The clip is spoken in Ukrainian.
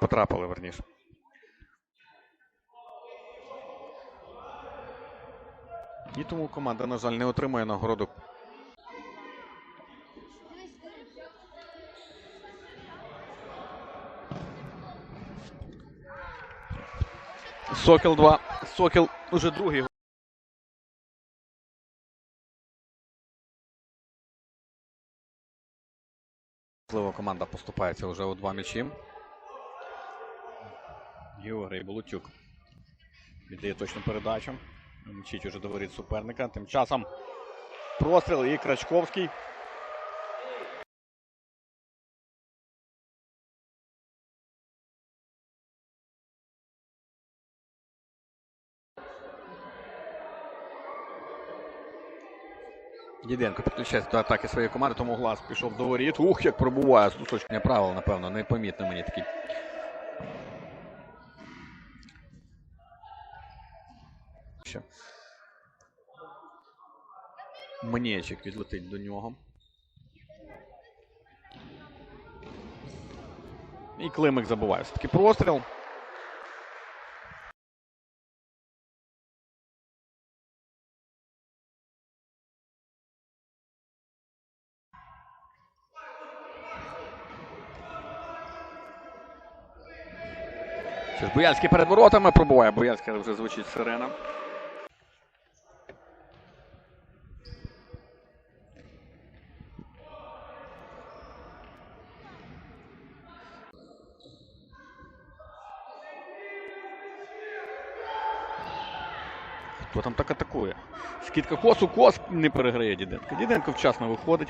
Потрапили, верніше. І тому команда, на жаль, не отримує нагороду. Сокіл 2. Сокіл уже другий. Команда поступається вже у два м'ячі. Георгій Болотюк віддає точну передачу. Мчить уже до суперника. Тим часом простріл і Крачковський. Діденко підключається до атаки своєї команди, тому глаз пішов до воріт. Ух, як пробуває. Слушання правил, напевно, непомітно мені такий. Що? Мнєчик відлетить до нього. І Климик забуває. Все-таки простріл. Боянський перед воротами пробуває. Боянський вже звучить сирена. Хто там так атакує? Скидка косу, кос не переграє Діденко. Діденко вчасно виходить.